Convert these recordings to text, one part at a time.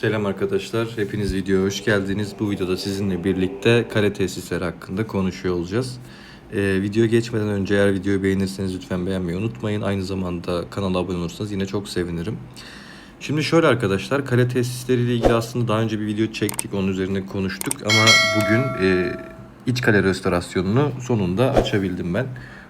Selam arkadaşlar, hepiniz videoya hoş geldiniz. Bu videoda sizinle birlikte kare tesisleri hakkında konuşuyor olacağız. Ee, videoya geçmeden önce eğer videoyu beğenirseniz lütfen beğenmeyi unutmayın. Aynı zamanda kanala abone olursanız yine çok sevinirim. Şimdi şöyle arkadaşlar, kare tesisleriyle ilgili aslında daha önce bir video çektik, onun üzerine konuştuk. Ama bugün e, iç kale restorasyonunu sonunda açabildim ben.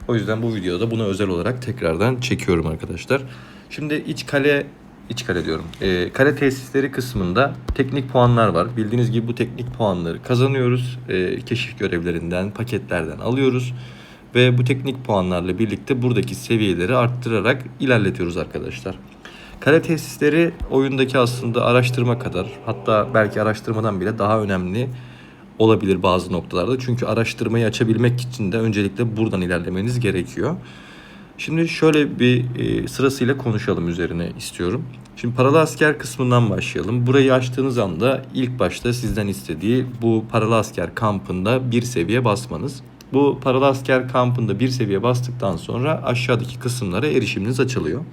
O yüzden bu videoda buna özel olarak tekrardan çekiyorum arkadaşlar. Şimdi iç kale iç kale diyorum. E, kale tesisleri kısmında teknik puanlar var. Bildiğiniz gibi bu teknik puanları kazanıyoruz. E, keşif görevlerinden, paketlerden alıyoruz. Ve bu teknik puanlarla birlikte buradaki seviyeleri arttırarak ilerletiyoruz arkadaşlar. Kale tesisleri oyundaki aslında araştırma kadar hatta belki araştırmadan bile daha önemli olabilir bazı noktalarda. Çünkü araştırmayı açabilmek için de öncelikle buradan ilerlemeniz gerekiyor. Şimdi şöyle bir e, sırasıyla konuşalım üzerine istiyorum. Şimdi paralı asker kısmından başlayalım. Burayı açtığınız anda ilk başta sizden istediği bu paralı asker kampında bir seviye basmanız. Bu paralı asker kampında bir seviye bastıktan sonra aşağıdaki kısımlara erişiminiz açılıyor.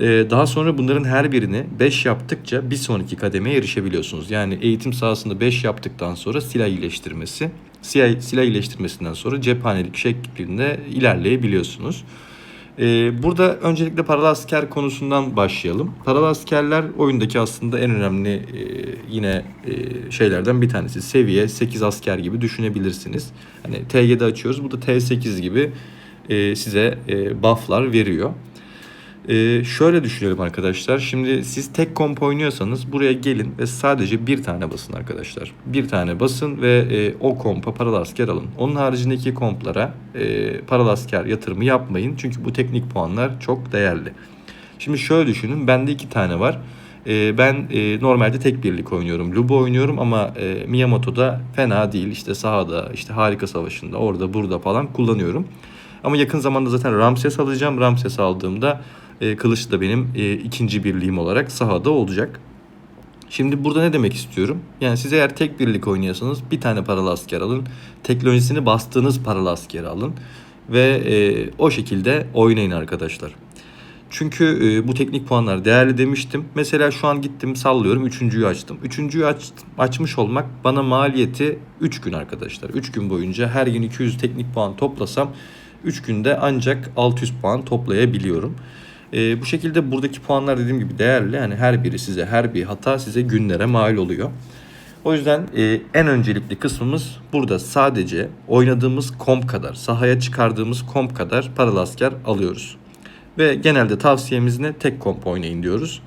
Ee, daha sonra bunların her birini 5 yaptıkça bir sonraki kademeye erişebiliyorsunuz. Yani eğitim sahasında 5 yaptıktan sonra silah iyileştirmesi, silah, silah iyileştirmesinden sonra cephanelik şeklinde ilerleyebiliyorsunuz. Ee, burada öncelikle paralı asker konusundan başlayalım. Paralı askerler oyundaki aslında en önemli e, yine e, şeylerden bir tanesi. Seviye 8 asker gibi düşünebilirsiniz. Hani T7 açıyoruz. Bu da T8 gibi e, size e, bufflar veriyor. Ee, şöyle düşünelim arkadaşlar. Şimdi siz tek komp oynuyorsanız buraya gelin ve sadece bir tane basın arkadaşlar. Bir tane basın ve e, o kompa paralı asker alın. Onun haricindeki komplara e, paralı asker yatırımı yapmayın. Çünkü bu teknik puanlar çok değerli. Şimdi şöyle düşünün. Bende iki tane var. E, ben e, normalde tek birlik oynuyorum. Lubo oynuyorum ama e, Miyamoto'da fena değil. İşte sahada, işte harika savaşında, orada burada falan kullanıyorum. Ama yakın zamanda zaten Ramses alacağım. Ramses aldığımda e, kılıç da benim e, ikinci birliğim olarak sahada olacak. Şimdi burada ne demek istiyorum? Yani siz eğer tek birlik oynuyorsanız bir tane paralı asker alın. Teknolojisini bastığınız paralı askeri alın. Ve e, o şekilde oynayın arkadaşlar. Çünkü e, bu teknik puanlar değerli demiştim. Mesela şu an gittim sallıyorum üçüncüyü açtım. Üçüncüyü aç, açmış olmak bana maliyeti 3 gün arkadaşlar. 3 gün boyunca her gün 200 teknik puan toplasam 3 günde ancak 600 puan toplayabiliyorum. E, bu şekilde buradaki puanlar dediğim gibi değerli. Yani her biri size, her bir hata size günlere mal oluyor. O yüzden e, en öncelikli kısmımız burada sadece oynadığımız komp kadar, sahaya çıkardığımız komp kadar paralı asker alıyoruz. Ve genelde tavsiyemiz ne? Tek komp oynayın diyoruz.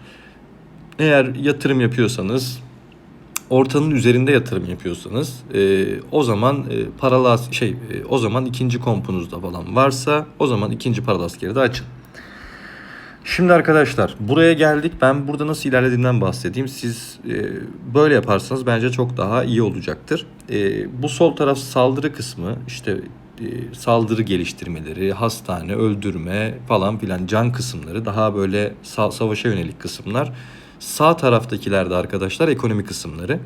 Eğer yatırım yapıyorsanız, ortanın üzerinde yatırım yapıyorsanız e, o zaman e, paralı şey e, o zaman ikinci kompunuzda falan varsa o zaman ikinci paralı askeri de açın. Şimdi arkadaşlar buraya geldik. Ben burada nasıl ilerlediğimden bahsedeyim. Siz e, böyle yaparsanız bence çok daha iyi olacaktır. E, bu sol taraf saldırı kısmı işte e, saldırı geliştirmeleri, hastane, öldürme falan filan can kısımları daha böyle sa- savaşa yönelik kısımlar. Sağ taraftakiler de arkadaşlar ekonomi kısımları.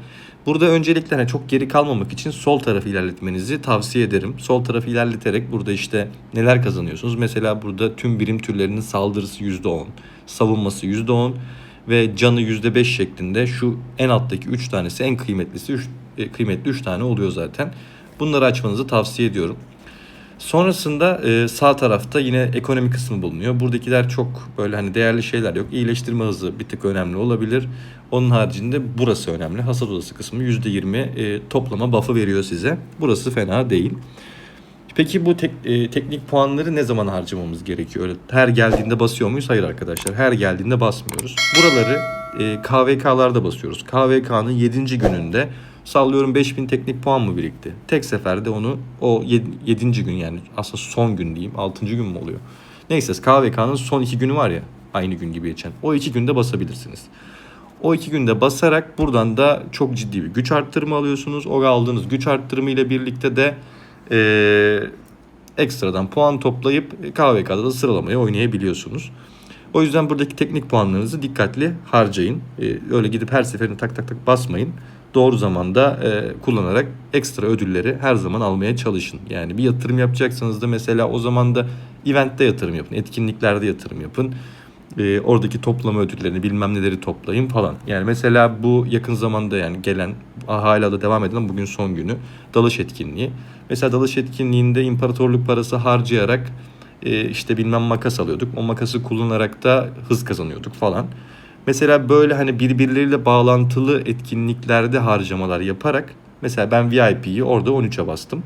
Burada öncelikle hani çok geri kalmamak için sol tarafı ilerletmenizi tavsiye ederim. Sol tarafı ilerleterek burada işte neler kazanıyorsunuz? Mesela burada tüm birim türlerinin saldırısı %10, savunması %10 ve canı %5 şeklinde şu en alttaki 3 tanesi en kıymetlisi 3 kıymetli 3 tane oluyor zaten. Bunları açmanızı tavsiye ediyorum. Sonrasında e, sağ tarafta yine ekonomi kısmı bulunuyor. Buradakiler çok böyle hani değerli şeyler yok. İyileştirme hızı bir tık önemli olabilir. Onun haricinde burası önemli. Hasat odası kısmı %20 e, toplama buff'ı veriyor size. Burası fena değil. Peki bu tek, e, teknik puanları ne zaman harcamamız gerekiyor? Her geldiğinde basıyor muyuz? Hayır arkadaşlar. Her geldiğinde basmıyoruz. Buraları e, KVK'larda basıyoruz. KVK'nın 7. gününde sallıyorum 5000 teknik puan mı birikti? Tek seferde onu o 7. gün yani aslında son gün diyeyim. 6. gün mü oluyor? Neyse KVK'nın son 2 günü var ya aynı gün gibi geçen. O 2 günde basabilirsiniz. O iki günde basarak buradan da çok ciddi bir güç arttırımı alıyorsunuz. O aldığınız güç arttırımı ile birlikte de e, ekstradan puan toplayıp KVK'da da sıralamayı oynayabiliyorsunuz. O yüzden buradaki teknik puanlarınızı dikkatli harcayın. E, öyle gidip her seferinde tak tak tak basmayın. Doğru zamanda e, kullanarak ekstra ödülleri her zaman almaya çalışın. Yani bir yatırım yapacaksanız da mesela o zaman da eventte yatırım yapın, etkinliklerde yatırım yapın. e, oradaki toplama ödüllerini bilmem neleri toplayın falan. Yani mesela bu yakın zamanda yani gelen hala da devam eden bugün son günü dalış etkinliği. Mesela dalış etkinliğinde imparatorluk parası harcayarak e, işte bilmem makas alıyorduk. O makası kullanarak da hız kazanıyorduk falan. Mesela böyle hani birbirleriyle bağlantılı etkinliklerde harcamalar yaparak mesela ben VIP'yi orada 13'e bastım.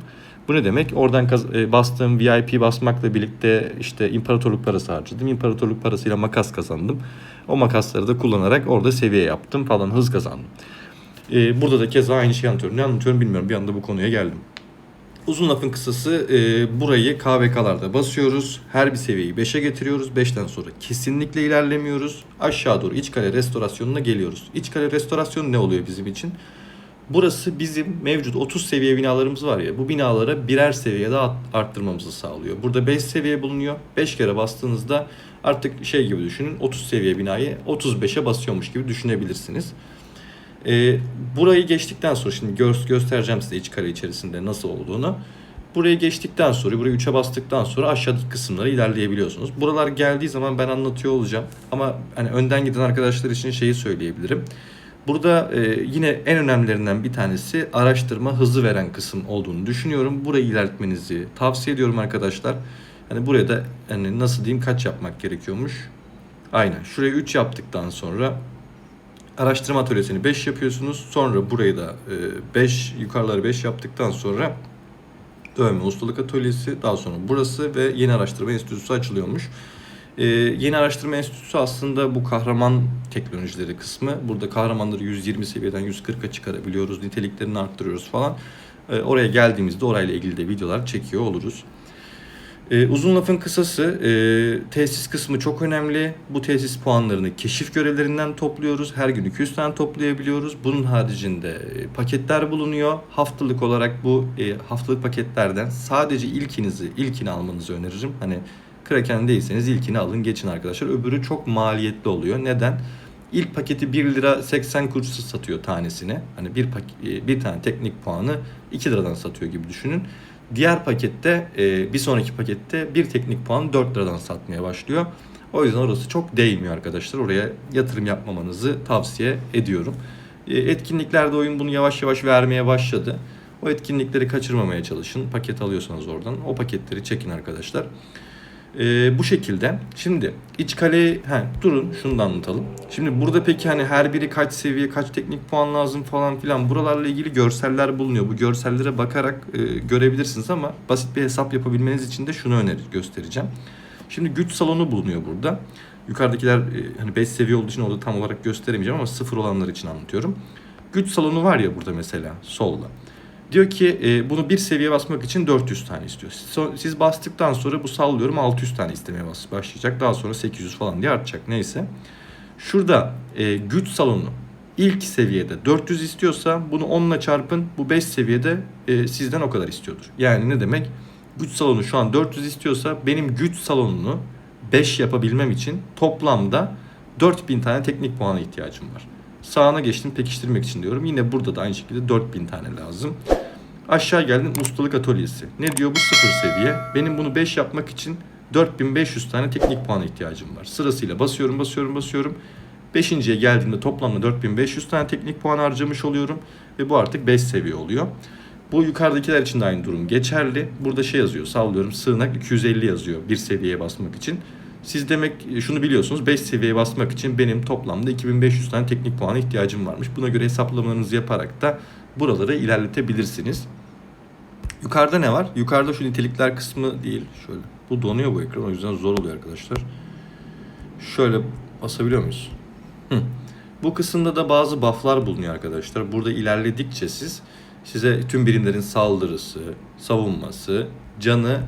Bu ne demek? Oradan e, bastığım VIP basmakla birlikte işte imparatorluk parası harcadım. İmparatorluk parasıyla makas kazandım. O makasları da kullanarak orada seviye yaptım falan hız kazandım. E, burada da keza aynı şeyi anlatıyorum. Ne anlatıyorum bilmiyorum. Bir anda bu konuya geldim. Uzun lafın kısası e, burayı KVK'larda basıyoruz. Her bir seviyeyi 5'e getiriyoruz. 5'ten sonra kesinlikle ilerlemiyoruz. Aşağı doğru iç kale restorasyonuna geliyoruz. İç kale restorasyon ne oluyor bizim için? Burası bizim mevcut 30 seviye binalarımız var ya bu binalara birer seviye daha arttırmamızı sağlıyor. Burada 5 seviye bulunuyor. 5 kere bastığınızda artık şey gibi düşünün 30 seviye binayı 35'e basıyormuş gibi düşünebilirsiniz. Ee, burayı geçtikten sonra şimdi gö- göstereceğim size iç kare içerisinde nasıl olduğunu. Burayı geçtikten sonra, burayı 3'e bastıktan sonra aşağıdaki kısımlara ilerleyebiliyorsunuz. Buralar geldiği zaman ben anlatıyor olacağım. Ama hani önden giden arkadaşlar için şeyi söyleyebilirim. Burada e, yine en önemlilerinden bir tanesi araştırma hızı veren kısım olduğunu düşünüyorum. Burayı ilerletmenizi tavsiye ediyorum arkadaşlar. Hani buraya da hani nasıl diyeyim kaç yapmak gerekiyormuş. Aynen. Şurayı 3 yaptıktan sonra araştırma atölyesini 5 yapıyorsunuz. Sonra burayı da 5 yukarıları 5 yaptıktan sonra dövme ustalık atölyesi daha sonra burası ve yeni araştırma enstitüsü açılıyormuş. Ee, yeni araştırma enstitüsü aslında bu kahraman teknolojileri kısmı. Burada kahramanları 120 seviyeden 140'a çıkarabiliyoruz. Niteliklerini arttırıyoruz falan. Ee, oraya geldiğimizde orayla ilgili de videolar çekiyor oluruz. Ee, uzun lafın kısası e, tesis kısmı çok önemli. Bu tesis puanlarını keşif görevlerinden topluyoruz. Her gün 200 tane toplayabiliyoruz. Bunun haricinde e, paketler bulunuyor. Haftalık olarak bu e, haftalık paketlerden sadece ilkinizi, ilkini almanızı öneririm. Hani Kraken değilseniz ilkini alın geçin arkadaşlar. Öbürü çok maliyetli oluyor. Neden? İlk paketi 1 lira 80 kuruş satıyor tanesine. Hani bir e, bir tane teknik puanı 2 liradan satıyor gibi düşünün. Diğer pakette e, bir sonraki pakette bir teknik puan 4 liradan satmaya başlıyor. O yüzden orası çok değmiyor arkadaşlar. Oraya yatırım yapmamanızı tavsiye ediyorum. E, Etkinliklerde oyun bunu yavaş yavaş vermeye başladı. O etkinlikleri kaçırmamaya çalışın. Paket alıyorsanız oradan o paketleri çekin arkadaşlar. Ee, bu şekilde. Şimdi iç kale, he, durun şunu da anlatalım. Şimdi burada peki hani her biri kaç seviye, kaç teknik puan lazım falan filan buralarla ilgili görseller bulunuyor. Bu görsellere bakarak e, görebilirsiniz ama basit bir hesap yapabilmeniz için de şunu öneri göstereceğim. Şimdi güç salonu bulunuyor burada. Yukarıdakiler e, hani 5 seviye olduğu için orada tam olarak gösteremeyeceğim ama sıfır olanlar için anlatıyorum. Güç salonu var ya burada mesela solda. Diyor ki e, bunu bir seviye basmak için 400 tane istiyor. Siz bastıktan sonra bu sallıyorum 600 tane istemeye başlayacak. Daha sonra 800 falan diye artacak neyse. Şurada e, güç salonu ilk seviyede 400 istiyorsa bunu 10 ile çarpın. Bu 5 seviyede e, sizden o kadar istiyordur. Yani ne demek? Güç salonu şu an 400 istiyorsa benim güç salonunu 5 yapabilmem için toplamda 4000 tane teknik puana ihtiyacım var. Sağına geçtim pekiştirmek için diyorum. Yine burada da aynı şekilde 4000 tane lazım. Aşağı geldim ustalık atölyesi. Ne diyor bu sıfır seviye. Benim bunu 5 yapmak için 4500 tane teknik puana ihtiyacım var. Sırasıyla basıyorum basıyorum basıyorum. Beşinciye geldiğimde toplamda 4500 tane teknik puan harcamış oluyorum. Ve bu artık 5 seviye oluyor. Bu yukarıdakiler için de aynı durum geçerli. Burada şey yazıyor sallıyorum sığınak 250 yazıyor bir seviyeye basmak için. Siz demek şunu biliyorsunuz 5 seviyeye basmak için benim toplamda 2500 tane teknik puana ihtiyacım varmış. Buna göre hesaplamalarınızı yaparak da buraları ilerletebilirsiniz. Yukarıda ne var? Yukarıda şu nitelikler kısmı değil. Şöyle. Bu donuyor bu ekran o yüzden zor oluyor arkadaşlar. Şöyle basabiliyor muyuz? Hı. Bu kısımda da bazı bufflar bulunuyor arkadaşlar. Burada ilerledikçe siz size tüm birimlerin saldırısı, savunması, canı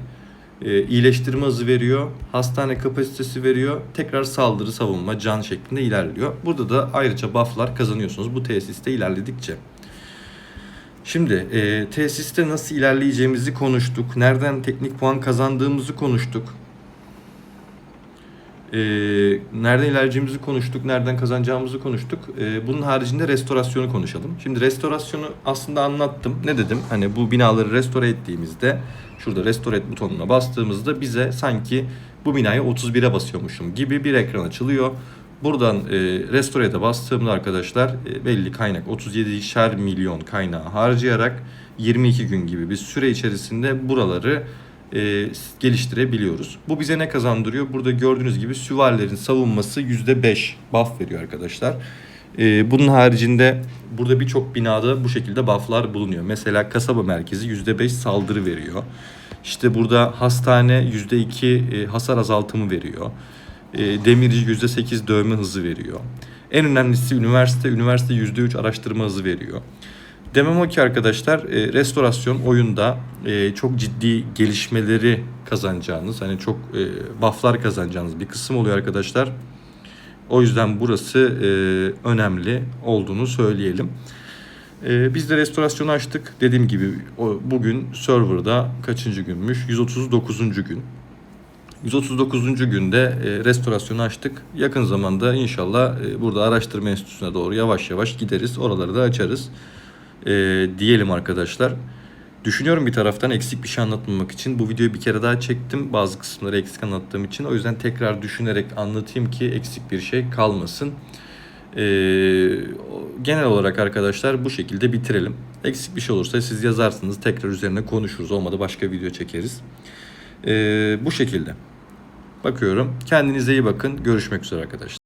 e, iyileştirme hızı veriyor, hastane kapasitesi veriyor, tekrar saldırı, savunma, can şeklinde ilerliyor. Burada da ayrıca bufflar kazanıyorsunuz bu tesiste ilerledikçe. Şimdi e, tesiste nasıl ilerleyeceğimizi konuştuk. Nereden teknik puan kazandığımızı konuştuk. E, nereden ilerleyeceğimizi konuştuk. Nereden kazanacağımızı konuştuk. E, bunun haricinde restorasyonu konuşalım. Şimdi restorasyonu aslında anlattım. Ne dedim? Hani bu binaları restore ettiğimizde şurada restore et butonuna bastığımızda bize sanki bu binaya 31'e basıyormuşum gibi bir ekran açılıyor. Buradan e, restore'de bastığımda arkadaşlar e, belli kaynak 37'şer milyon kaynağı harcayarak 22 gün gibi bir süre içerisinde buraları e, geliştirebiliyoruz. Bu bize ne kazandırıyor? Burada gördüğünüz gibi süvarilerin savunması %5 buff veriyor arkadaşlar. E, bunun haricinde burada birçok binada bu şekilde bufflar bulunuyor. Mesela kasaba merkezi %5 saldırı veriyor. İşte burada hastane %2 e, hasar azaltımı veriyor. E, demirci %8 dövme hızı veriyor. En önemlisi üniversite, üniversite %3 araştırma hızı veriyor. Demem o ki arkadaşlar e, restorasyon oyunda e, çok ciddi gelişmeleri kazanacağınız hani çok e, bufflar kazanacağınız bir kısım oluyor arkadaşlar. O yüzden burası e, önemli olduğunu söyleyelim. Biz de restorasyonu açtık. Dediğim gibi bugün serverda kaçıncı günmüş? 139. gün. 139. günde e, restorasyonu açtık. Yakın zamanda inşallah burada araştırma enstitüsüne doğru yavaş yavaş gideriz. Oraları da açarız. E, diyelim arkadaşlar. Düşünüyorum bir taraftan eksik bir şey anlatmamak için. Bu videoyu bir kere daha çektim. Bazı kısımları eksik anlattığım için. O yüzden tekrar düşünerek anlatayım ki eksik bir şey kalmasın. E, genel olarak arkadaşlar bu şekilde bitirelim. Eksik bir şey olursa siz yazarsınız. Tekrar üzerine konuşuruz. Olmadı başka video çekeriz. E, bu şekilde. Bakıyorum. Kendinize iyi bakın. Görüşmek üzere arkadaşlar.